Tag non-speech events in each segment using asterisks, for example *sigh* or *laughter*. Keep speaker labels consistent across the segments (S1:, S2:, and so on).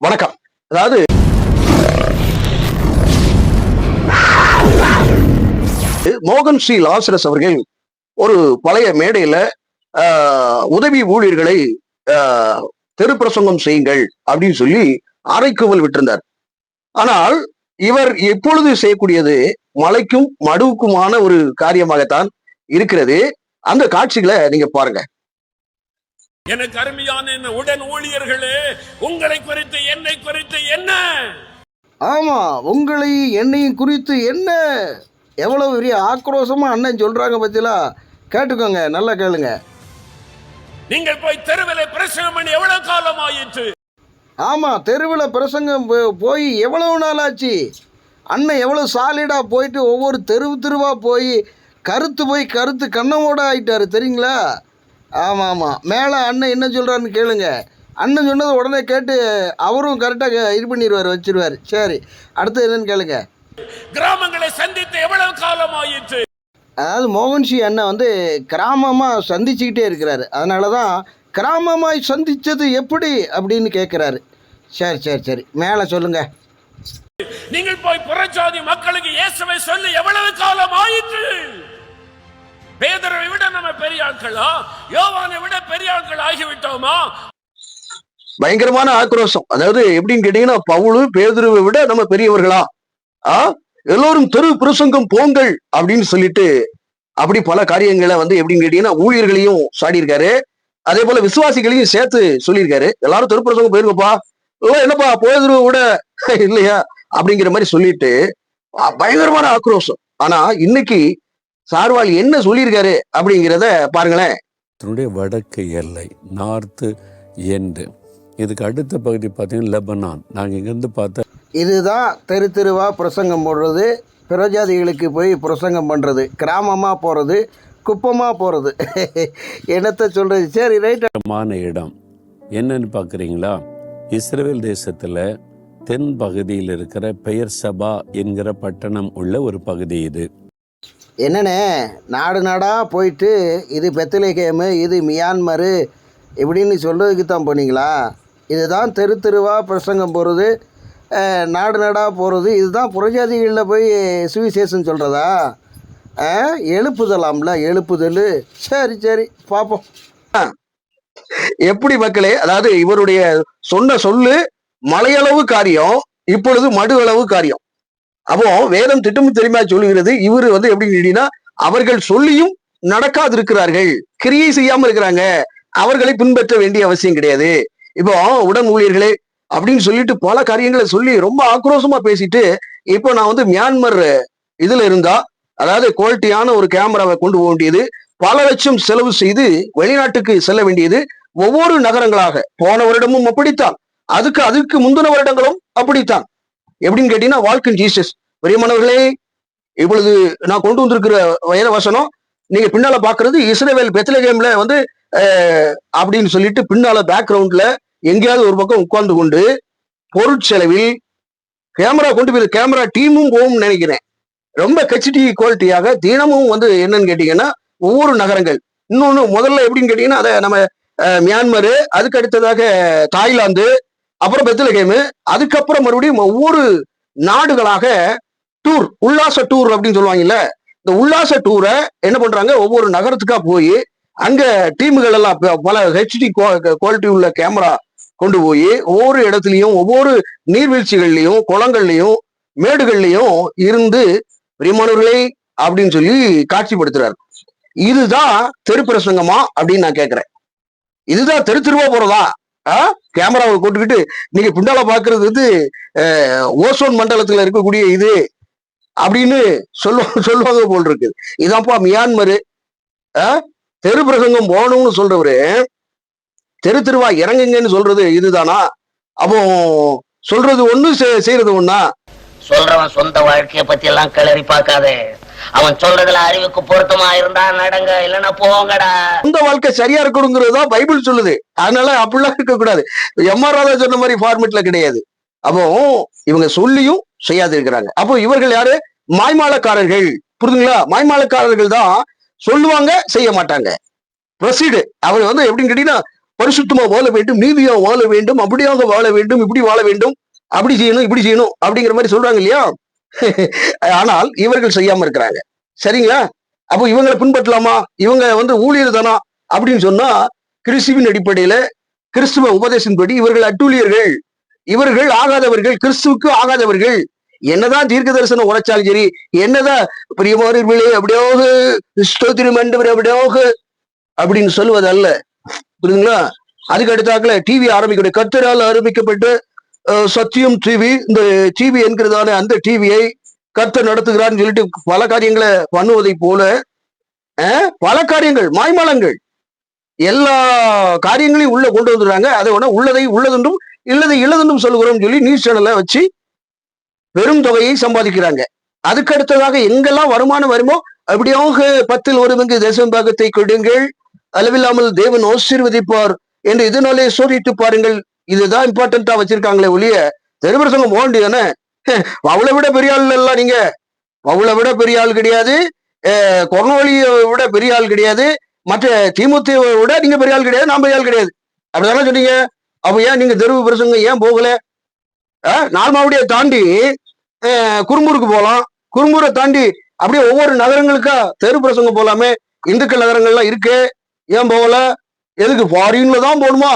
S1: வணக்கம். அதாவது மோகன் ஸ்ரீ லாசரஸ் அவர்கள் ஒரு பழைய மேடையில ஆஹ், உதவி ஊழியர்களை தெருப்பிரசங்கம் தெரு பிரசங்கம் செய்யுங்கள் அப்படின்னு சொல்லி அரைக்குவல் விட்டிருந்தார். ஆனால் இவர் எப்பொழுது செய்யக்கூடியது மலைக்கும் மடுவுக்குமான ஒரு காரியமாகத்தான் இருக்கிறது. அந்த காட்சிகளை நீங்க பாருங்க.
S2: எனக்கு அருமையான என்ன உடன் ஊழியர்களே உங்களை குறித்து என்னை குறித்து என்ன?
S3: ஆமா உங்களை என்னையும் குறித்து என்ன? எவ்வளவு பெரிய ஆக்ரோஷமா அண்ணன் சொல்றாங்க பத்திலா கேட்டுக்கோங்க நல்லா கேளுங்க.
S2: நீங்கள் போய் தெருவில் பிரசங்கம் பண்ணி எவ்வளவு காலம் ஆயிற்று
S3: ஆமா தெருவில் பிரசங்கம் போய் எவ்வளவு நாள் ஆச்சு அண்ணன் எவ்வளவு சாலிடா போயிட்டு ஒவ்வொரு தெருவு தெருவா போய் கருத்து போய் கருத்து கண்ணமோட ஆயிட்டாரு தெரியுங்களா? ஆமாம். ஆமாம் மேலே அண்ணன் என்ன சொல்கிறாருன்னு கேளுங்க. அண்ணன் சொன்னதை உடனே கேட்டு அவரும் கரெக்டாக இது பண்ணிடுவார் வச்சிருவார். சரி. அடுத்து என்னன்னு கேளுங்க.
S2: கிராமங்களை சந்தித்து எவ்வளவு காலம் ஆயிற்று?
S3: அதாவது மோகன்சி அண்ணன் வந்து கிராமமாக சந்திச்சுக்கிட்டே இருக்கிறாரு. அதனால தான் கிராமமாய் சந்தித்தது எப்படி அப்படின்னு கேட்குறாரு சரி சரி சரி. மேலே சொல்லுங்கள்
S2: நீங்கள் போய் புறஜாதி மக்களுக்கு இயேசுவை சொல்லி எவ்வளவு காலம் ஆயிற்று? பேதரை விட நம்ம பெரிய ஆட்களா? யோவானை விட பெரிய ஆட்கள் ஆகிவிட்டோமா?
S1: பயங்கரமான ஆக்ரோஷம். அதாவது எப்படின்னு கேட்டீங்கன்னா பவுலு பேதுருவை விட நம்ம பெரியவர்களா? ஆ? எல்லோரும் தெரு பிரசங்கம் போங்கள் அப்படின்னு சொல்லிட்டு அப்படி பல காரியங்களை வந்து எப்படின்னு கேட்டீங்கன்னா ஊழியர்களையும் சாடியிருக்காரு. அதே போல விசுவாசிகளையும் சேர்த்து சொல்லியிருக்காரு. எல்லாரும் தெரு பிரசங்கம் போயிருக்கப்பா என்னப்பா பேதுருவை விட இல்லையா? அப்படிங்கிற மாதிரி சொல்லிட்டு பயங்கரமான ஆக்ரோஷம். ஆனா இன்னைக்கு சார்வால் என்ன சொல்லியிருக்காரு அப்படிங்கிறத பாருங்களேன்.
S4: அதனுடைய வடக்கு எல்லை நார்த்து எண்டு. இதுக்கு அடுத்த பகுதி பார்த்தீங்கன்னா லெபனான். நாங்கள் இங்கேருந்து பார்த்தா
S3: இதுதான் தெரு தெருவா பிரசங்கம் போடுறது பிரஜாதிகளுக்கு போய் பிரசங்கம் பண்ணுறது கிராமமாக போகிறது குப்பமாக போகிறது என்னத்தை சொல்கிறது சரி ரைட்
S4: மான இடம். என்னன்னு பார்க்குறீங்களா? இஸ்ரேல் தேசத்தில் தென் பகுதியில் இருக்கிற பெயர் சபா என்கிற பட்டணம் உள்ள ஒரு பகுதி இது.
S3: என்னண்ணே நாடு நாடாக போயிட்டு இது பெத்தலேகேமு இது மியான்மரு இப்படின்னு சொல்கிறதுக்கு தான் போனீங்களா? இதுதான் தெரு தெருவாக பிரசங்கம் போகிறது நாடு நாடாக போகிறது இதுதான் புறஜாதிகளில் போய் சுவிசேஷன் சொல்கிறதா எழுப்புதலாம்ல எழுப்புதல். சரி சரி பார்ப்போம்
S1: எப்படி மக்களே அதாவது இவருடைய சொன்ன சொல்லு மலையளவு காரியம் இப்பொழுது மடு அளவு காரியம். அப்போ வேதம் திட்டம் தெரியுமா சொல்லுகிறது? இவர் வந்து எப்படி கேட்டீங்கன்னா அவர்கள் சொல்லியும் நடக்காதிருக்கிறார்கள். கிரியை செய்யாம இருக்கிறாங்க. அவர்களை பின்பற்ற வேண்டிய அவசியம் கிடையாது. இப்போ உடன் ஊழியர்களே அப்படின்னு சொல்லிட்டு பல காரியங்களை சொல்லி ரொம்ப ஆக்ரோஷமா பேசிட்டு இப்போ நான் வந்து மியான்மர் இதுல இருந்தா அதாவது குவாலிட்டியான ஒரு கேமராவை கொண்டு போக வேண்டியது பல லட்சம் செலவு செய்து வெளிநாட்டுக்கு செல்ல வேண்டியது ஒவ்வொரு நகரங்களாக. போன வருடமும் அப்படித்தான். அதுக்கு அதுக்கு முந்தின வருடங்களும் அப்படித்தான். எப்படின்னு கேட்டீங்கன்னா வாழ்க்கை ஜீசஸ். பிரியமானவர்களே இப்பொழுது நான் கொண்டு வந்திருக்கிற வயத வசனம் நீங்க பின்னால பாக்குறது இஸ்ரேவேல் பெத்லகேம்ல வந்து அப்படின்னு சொல்லிட்டு பின்னால பேக்ரவுண்ட்ல எங்கேயாவது ஒரு பக்கம் உட்கார்ந்து கொண்டு பொருட்செலவில் கேமரா கொண்டு போய் கேமரா டீமும் போகும்னு நினைக்கிறேன். ரொம்ப ஹெச்டி குவாலிட்டியாக தினமும் வந்து என்னன்னு கேட்டீங்கன்னா ஒவ்வொரு நகரங்கள். இன்னொன்னு முதல்ல எப்படின்னு கேட்டீங்கன்னா அதை நம்ம மியான்மரு அதுக்கு அடுத்ததாக தாய்லாந்து அப்புறம் பெத்திலகேமு அதுக்கப்புறம் மறுபடியும் ஒவ்வொரு நாடுகளாக டூர் உல்லாச டூர் அப்படின்னு சொல்லுவாங்கல்ல இந்த உல்லாச டூரை என்ன பண்றாங்க? ஒவ்வொரு நகரத்துக்கா போய் அங்க டீமுகள் எல்லாம் பல ஹெச்டி குவாலிட்டி உள்ள கேமரா கொண்டு போய் ஒவ்வொரு இடத்துலையும் ஒவ்வொரு நீர்வீழ்ச்சிகள்லையும் குளங்கள்லையும் மேடுகள்லையும் இருந்து பிரியமானவர்களே அப்படின்னு சொல்லி காட்சிப்படுத்துறாரு. இதுதான் தெரு பிரசங்கமா அப்படின்னு நான் கேட்கிறேன் இதுதான் தெரு திருவா போறதா? கேமராவை போட்டுக்கிட்டு நீங்க பின்னால பாக்குறது வந்து ஓசோன் மண்டலத்துல இருக்கக்கூடிய இது அப்படின்னு சொல்லுவாங்க சொல்லுவாங்க போல் இருக்கு. இதான்ப்பா மியான்மரு. ஆ? தெரு பிரசங்கம் போகணும்னு சொல்றவரு தெரு தெருவா இறங்குங்கன்னு சொல்றது இதுதானா? அப்போ சொல்றது ஒண்ணு செய்யறது ஒண்ணா?
S5: சொல்றவன் சொந்த வாழ்க்கைய பத்தி எல்லாம் கிளறி பார்க்காதே. அவன் சொல்றதுல அறிவுக்கு பொருத்தமா இருந்தா நடங்க இல்லன்னா போங்கடா.
S1: சொந்த வாழ்க்கை சரியா இருக்கணுங்கிறது பைபிள் சொல்லுது. அதனால அப்படிலாம் இருக்க கூடாது எம் ஆர் ராதா சொன்ன மாதிரி ஃபார்மேட்ல கிடையாது. அப்போ இவங்க சொல்லியும் செய்யாது இருக்கிறாங்க. அப்போ இவர்கள் யாரு? மாய்மாலக்காரர்கள். புரிதுங்களா மாய்மாலக்காரர்கள் தான் சொல்லுவாங்க செய்ய மாட்டாங்க. ப்ரொசீடு. அவர் வந்து எப்படின்னு கேட்டீங்கன்னா பரிசுத்தமா வாழ வேண்டும் நீதியா வாழ வேண்டும் அப்படியாக வாழ வேண்டும் இப்படி வாழ வேண்டும் அப்படி செய்யணும் இப்படி செய்யணும் அப்படிங்கிற மாதிரி சொல்றாங்க இல்லையா? *laughs* ஆனால் இவர்கள் செய்யாம இருக்கிறாங்க. சரிங்களா? அப்போ இவங்களை பின்பற்றலாமா? இவங்க வந்து ஊழியர் தானா அப்படின்னு சொன்னா கிறிஸ்துவின் அடிப்படையில கிறிஸ்துவ உபதேசத்தின்படி இவர்கள் அட்டூழியர்கள். இவர்கள் ஆகாதவர்கள் கிறிஸ்துவுக்கு ஆகாதவர்கள். என்னதான் தீர்க்க தரிசனம் உரைச்சாலும் சரி என்னதான் பிரியமானவர்களே அப்படியாவது ஸ்தோத்திரம் ஆண்டவரே அப்படியாவது அப்படின்னு சொல்லுவது அல்ல புரியுதுங்களா? அதுக்கு அடுத்தாக்குல டிவி ஆரம்பிக்கக்கூடிய கத்தரால் ஆரம்பிக்கப்பட்டு சத்தியம் டிவி இந்த டிவி என்கிறதான அந்த டிவியை கர்த்தர் நடத்துகிறான்னு சொல்லிட்டு பல காரியங்களை பண்ணுவதை போல பல காரியங்கள் மாய்மலங்கள் எல்லா காரியங்களையும் உள்ள கொண்டு வந்துடுறாங்க. அதை உடனே உள்ளதை உள்ளதென்றும் இல்லதை இல்லதென்றும் சொல்லுகிறோம் சொல்லி நியூஸ் சேனலை வச்சு பெரும் தொகையை சம்பாதிக்கிறாங்க. அதுக்கு அடுத்ததாக எங்கெல்லாம் வருமானம் வருமோ அப்படியாக பத்தில் ஒரு பங்கு தேசம் பாகத்தை கொடுங்கள் அளவில்லாமல் தேவன் ஆசீர்வதிப்பார் என்று இதனாலே சோதித்து பாருங்கள். இதுதான் இம்பார்ட்டண்டா வச்சிருக்காங்களே ஒழிய தெருபிரசங்கம் போக வேண்டியதானே அவளை விட பெரிய ஆள் எல்லாம் நீங்க. அவளை விட பெரிய ஆள் கிடையாது. அஹ் கொரோனாவளியை விட பெரிய ஆள் கிடையாது. மற்ற திமுகவை விட நீங்க பெரிய ஆள் கிடையாது நான் பெரிய ஆள் கிடையாது. அப்படிதானே சொன்னீங்க? அப்ப ஏன் நீங்க தெருவு பிரசங்கம் ஏன் போகல? அஹ் தாண்டி குறும்பூருக்கு போகலாம். குறும்பூரை தாண்டி அப்படியே ஒவ்வொரு நகரங்களுக்கா தெரு பிரசங்கம் போலாமே. இந்துக்கள் நகரங்கள்லாம் இருக்கு. ஏன் போகல? எதுக்கு ஃபாரின்ல தான் போகணுமா?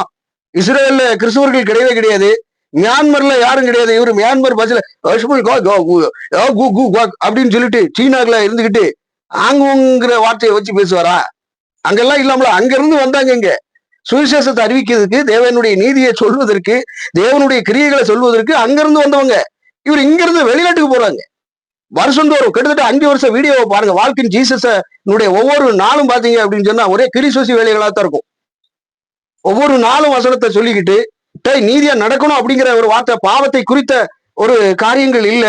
S1: இஸ்ரேல்ல கிறிஸ்தவர்கள் கிடையவே கிடையாது. மியான்மர்ல யாரும் கிடையாது. இவர் மியான்மர் பஸ்ல அப்படின்னு சொல்லிட்டு சீனாக்குல இருந்துகிட்டு ஆங்குங்கிற வார்த்தையை வச்சு பேசுவாரா? அங்கெல்லாம் இல்லாமல அங்க இருந்து வந்தாங்க இங்க. சுவிசேஷத்தை அறிவிக்கிறதுக்கு தேவனுடைய நீதியை சொல்வதற்கு தேவனுடைய கிரியைகளை சொல்வதற்கு அங்கிருந்து வந்தவங்க. இவர் இங்கிருந்து வெளிநாட்டுக்கு போறாங்க. வருஷந்தோறும் கிட்டத்தட்ட அஞ்சு வருஷம் வீடியோவை பாருங்க. வாழ்க்கையின் ஜீசஸ ஒவ்வொரு நாளும் பாத்தீங்க அப்படின்னு சொன்னா ஒரே கிரிசோசி வேலைகளா தான் இருக்கும். ஒவ்வொரு நாளும் வசனத்தை சொல்லிக்கிட்டு டேய் நீதியா நடக்கணும் அப்படிங்கிற ஒரு வார்த்தை பாவத்தை குறித்த ஒரு காரியங்கள் இல்ல.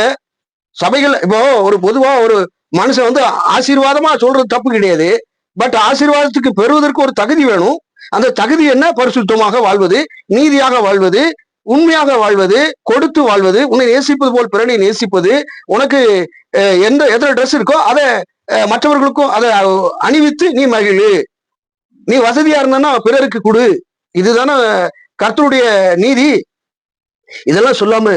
S1: சபைகள் இப்போ ஒரு பொதுவா ஒரு மனுஷன் வந்து ஆசீர்வாதமா சொல்றது தப்பு கிடையாது. பட் ஆசீர்வாதத்துக்கு பெறுவதற்கு ஒரு தகுதி வேணும். அந்த தகுதி என்ன? பரிசுத்தமாக வாழ்வது நீதியாக வாழ்வது உண்மையாக வாழ்வது கொடுத்து வாழ்வது உன்னை நேசிப்பது போல் பிறனை நேசிப்பது உனக்கு எந்த எத்தனை ட்ரெஸ் இருக்கோ அதை மற்றவர்களுக்கும் அதை அணிவித்து நீ மகிழு. நீ வசதியா இருந்தனா பிறருக்கு கொடு. இதுதானே கர்த்தருடைய நீதி. இதெல்லாம் சொல்லாம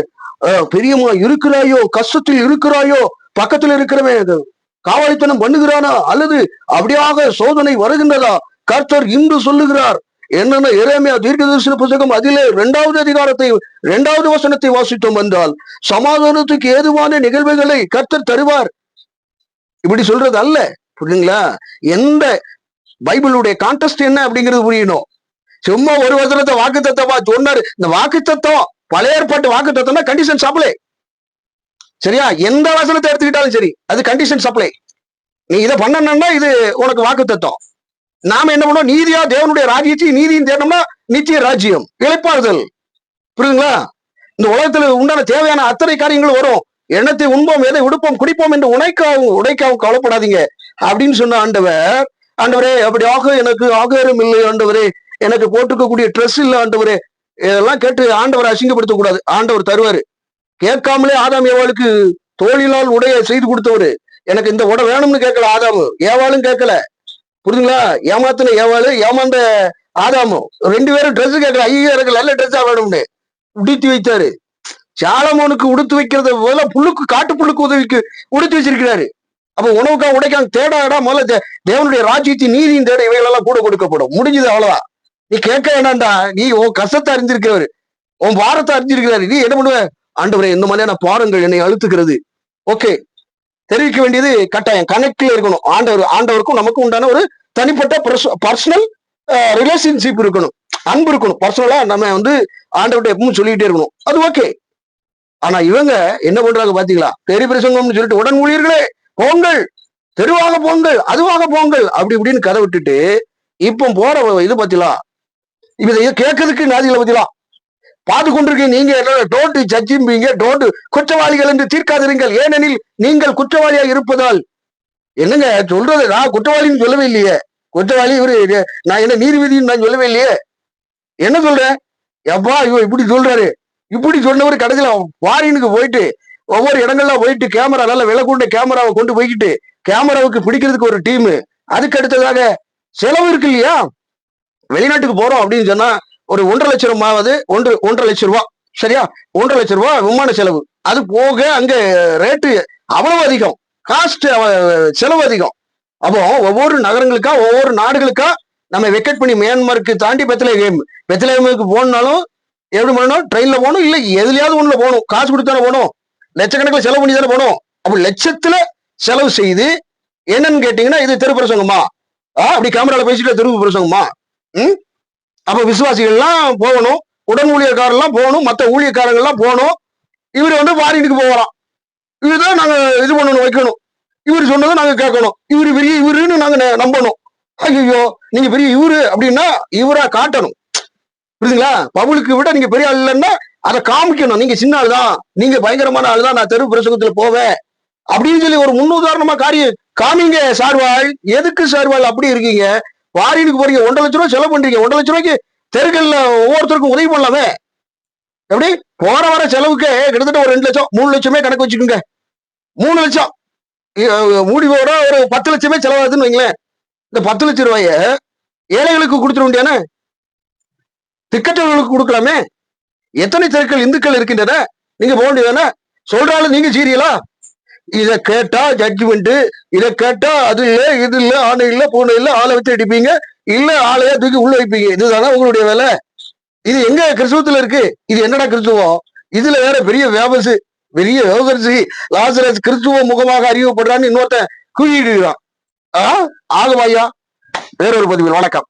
S1: பெரியம்மா இருக்கிறாயோ கஷ்டத்தில் இருக்கிறாயோ பக்கத்துல இருக்கிறவன் அது காவலித்தனம் பண்ணுகிறானா அல்லது அப்படியாக சோதனை வருகின்றதா? கர்த்தர் இன்று சொல்லுகிறார். என்னென்ன இறைமையா தீர்க்கதரிசன புத்தகம் அதிலே இரண்டாவது அதிகாரத்தை இரண்டாவது வசனத்தை வாசித்தோம் என்றால் சமாதானத்துக்கு ஏதுவான நிகழ்வுகளை கர்த்தர் தருவார். இப்படி சொல்றது அல்ல புரியுதுங்களா? எந்த பைபிளுடைய கான்டெஸ்ட் என்ன அப்படிங்கிறது புரியணும். சும்மா ஒரு வசனத்தை வாக்கு தத்தமா சொன்னாரு. இந்த வாக்கு தத்துவம் பழைய ஏற்பாட்டு வாக்கு தத்தம்னா கண்டிஷன் சப்ளை சரியா? எந்த வசனத்தை எடுத்துக்கிட்டாலும் சரி அது கண்டிஷன் சப்ளை நீ இதை பண்ணணும்னா இது உனக்கு வாக்கு தத்துவம் நாம என்ன பண்ணோம்? நீதியா தேவனுடைய ராஜ்யத்தையும் நீதியும் தேடணும்னா நித்திய ராஜ்யம் இழைப்பாறுதல். புரியுதுங்களா? இந்த உலகத்துல உண்டான தேவையான அத்தனை காரியங்கள் வரும். எண்ணத்தை உண்போம் எதை உடுப்போம் குடிப்போம் என்று உடைக்காவும் உடைக்காவும் கவலைப்படாதீங்க. அப்படின்னு சொன்ன ஆண்டவர் ஆண்டவரே அப்படியாக எனக்கு ஆகாரம் இல்லை ஆண்டவரே. எனக்கு போட்டுக்கக்கூடிய ட்ரெஸ் இல்லை ஆண்டவரே. இதெல்லாம் கேட்டு ஆண்டவரை அசிங்கப்படுத்த கூடாது ஆண்டவர் தருவாரு. கேட்காமலே ஆதாம் ஏவாளுக்கு தோழிலால் உடைய செய்து கொடுத்தவரு. எனக்கு இந்த உடை வேணும்னு கேட்கல ஆதாமு. ஏவாளும் கேட்கல. புரியுதுங்களா ஏமாத்தின ஏவாளு ஏமாந்த ஆதாமும் ரெண்டு பேரும் ட்ரெஸ் கேட்கல. ஐயோ எனக்கு நல்ல ட்ரெஸ்ஸா வேணும்னு. உடுத்தி வைத்தாரு. சாலமோனுக்கு உடுத்து வைக்கிறத போல புல்லுக்கு காட்டு புல்லுக்கு உதவிக்கு உடுத்தி வச்சிருக்கிறாரு. அப்ப உணவுக்கா உடைக்காம தேடாடா முதல்ல தேவனுடைய ராஜ்யத்தின் நீதியின் தேட இவைகளெல்லாம் கூட கொடுக்கப்படும். முடிஞ்சது அவ்வளவுதான். நீ கேட்க வேண்டாம்டா. நீ உன் கஷ்டத்தை அறிஞ்சிருக்கிறவர் உன் வாரத்தை அறிஞ்சிருக்கிறாரு நீ என்ன பண்ணுவ? ஆண்டவரே இந்த மாதிரியான பாருங்கள் என்னை அழுத்துக்கிறது. ஓகே தெரிவிக்க வேண்டியது கட்டாயம். கனெக்ட்ல இருக்கணும். ஆண்டவர் ஆண்டவருக்கும் நமக்கும் உண்டான ஒரு தனிப்பட்ட பர்சனல் ரிலேஷன்ஷிப் இருக்கணும். அன்பு இருக்கணும். பர்சனலா நம்ம வந்து ஆண்டவர்கிட்ட எப்பவும் சொல்லிக்கிட்டே இருக்கணும். அது ஓகே ஆனா இவங்க என்ன பண்றாங்க பாத்தீங்களா? பெரிய பிரசங்கம்னு சொல்லிட்டு உடன் ஊழியர்களே போங்கள் தெருவாக போங்கள் அதுவாக போங்கள் அப்படி இப்படின்னு கதை விட்டுட்டு இப்போ போற இது பத்திலாம் இப்ப இதை கேட்கறதுக்கு நாதிகளை பத்திலாம். பார்த்து கொண்டிருக்கீங்க நீங்க டோட்டு ஜட்ஜிம்பீங்க டோட்டு குற்றவாளிகள் என்று தீர்க்காதிருங்கள். ஏனெனில் நீங்கள் குற்றவாளியா இருப்பதால் என்னங்க சொல்றது நான் குற்றவாளின்னு சொல்லவே இல்லையே. குற்றவாளி இவரு இது- நான் என்ன நீதிபதின்னு நான் சொல்லவே இல்லையே. என்ன சொல்றேன்? எப்பா இவன் இப்படி சொல்றாரு. இப்படி சொன்னவர் கடைசியில் ஃபாரினுக்கு போயிட்டு ஒவ்வொரு இடங்கள்ல போயிட்டு கேமரா நல்ல விலை கேமராவை கொண்டு போய்கிட்டு கேமராவுக்கு பிடிக்கிறதுக்கு ஒரு டீம் அதுக்கு அடுத்ததாக செலவு இருக்கு இல்லையா? வெளிநாட்டுக்கு போறோம் அப்படின்னு சொன்னா ஒரு ஒன்றரை லட்ச ரூபாவது ஒன்று ஒன்றரை லட்சம் ரூபா. சரியா? ஒன்றரை லட்சம் ரூபா விமான செலவு. அது போக அங்க ரேட்டு அவ்வளவு அதிகம். காஸ்ட் செலவு அதிகம். அப்போ ஒவ்வொரு நகரங்களுக்கா ஒவ்வொரு நாடுகளுக்கா நம்ம வெக்கெட் பண்ணி மியான்மருக்கு தாண்டி பெத்தலேகம் பெத்தலேகமுக்கு போகணுனாலும் எப்படி பண்ணணும் ட்ரெயின்ல போகணும்? இல்லை எதுலையாவது ஒண்ணுல போகணும். காசு கொடுத்தாலும் போகணும். லட்சக்கணக்கில் செலவு பண்ணி தானே போகணும் அப்படி லட்சத்துல செலவு செய்து என்னன்னு கேட்டீங்கன்னா இது தெரு பிரசங்கமா? ஆ, அப்படி கேமரால பேசிட்டு தெரு பிரசங்கமா? ம்? அப்ப விசுவாசிகள்லாம் போகணும். உடன் ஊழியக்காரெல்லாம் போகணும். மற்ற ஊழியக்காரங்கள்லாம் போகணும். இவர் வந்து ஃபாரினுக்கு போகலாம் இதுதான் நாங்க இது பண்ணணும் வைக்கணும். இவர் சொன்னதை நாங்க கேட்கணும். இவர் பெரிய இவருன்னு நாங்க நம்பணும். ஐயோ நீங்க பெரிய இவரு அப்படின்னா இவரா காட்டணும். புரியுதுங்களா? பவுலுக்கு விட நீங்க பெரிய ஆள் இல்லைன்னா அதை காமிக்கணும். நீங்க சின்ன ஆள் தான் நீங்க பயங்கரமான ஆள் தான் நான் தெரு பிரசங்கத்துல போவேன். அப்படின்னு சொல்லி ஒரு முன்னுதாரணமா காரியம் காமிங்க சார்வாள். எதுக்கு சார்வாள் அப்படி இருக்கீங்க? வாரியனுக்கு போறீங்க. ஒன்றரை லட்ச ரூபாய் செலவு பண்றீங்க. ஒன்றரை லட்ச ரூபாய்க்கு தெருக்கள்ல ஒவ்வொருத்தருக்கும் உதவி பண்ணலாமே? எப்படி? போற வர செலவுக்கு கிட்டத்தட்ட ஒரு ரெண்டு லட்சம் மூணு லட்சமே கணக்கு வச்சுக்கோங்க. மூணு லட்சம். மூடி முடிவோட ஒரு பத்து லட்சமே செலவாகுதுன்னு வைங்களேன். இந்த பத்து லட்சம் ரூபாய ஏழைகளுக்கு கொடுத்துட வேண்டியானே திக்கற்றவர்களுக்கு கொடுக்கலாமே? எத்தனை தெருக்கள் இந்துக்கள் இருக்கின்றன? நீங்க போக வேண்டியதானே சொல்றாலும் நீங்க சீரியலா இத கேட்டா ஜட்ஜ்மெண்ட் இத கேட்டா அது இல்ல இது இல்ல ஆணை இல்ல பூனை இல்ல ஆளை வச்சு அடிப்பீங்க. இல்ல ஆளையா தூக்கி உள்ள வைப்பீங்க. இதுதானே உங்களுடைய வேலை. இது எங்க கிறிஸ்துவத்துல இருக்கு? இது என்னடா கிறிஸ்துவம்? இதுல வேற பெரிய வியாபசு பெரிய வியாபரிசி. லாசரஸ் கிறிஸ்துவ முகமாக அறியப்படுறான்னு இன்னொருத்தன் குழியிடுறான் ஆ? ஆகுமாய்யா? வேறொரு பதிவில். வணக்கம்.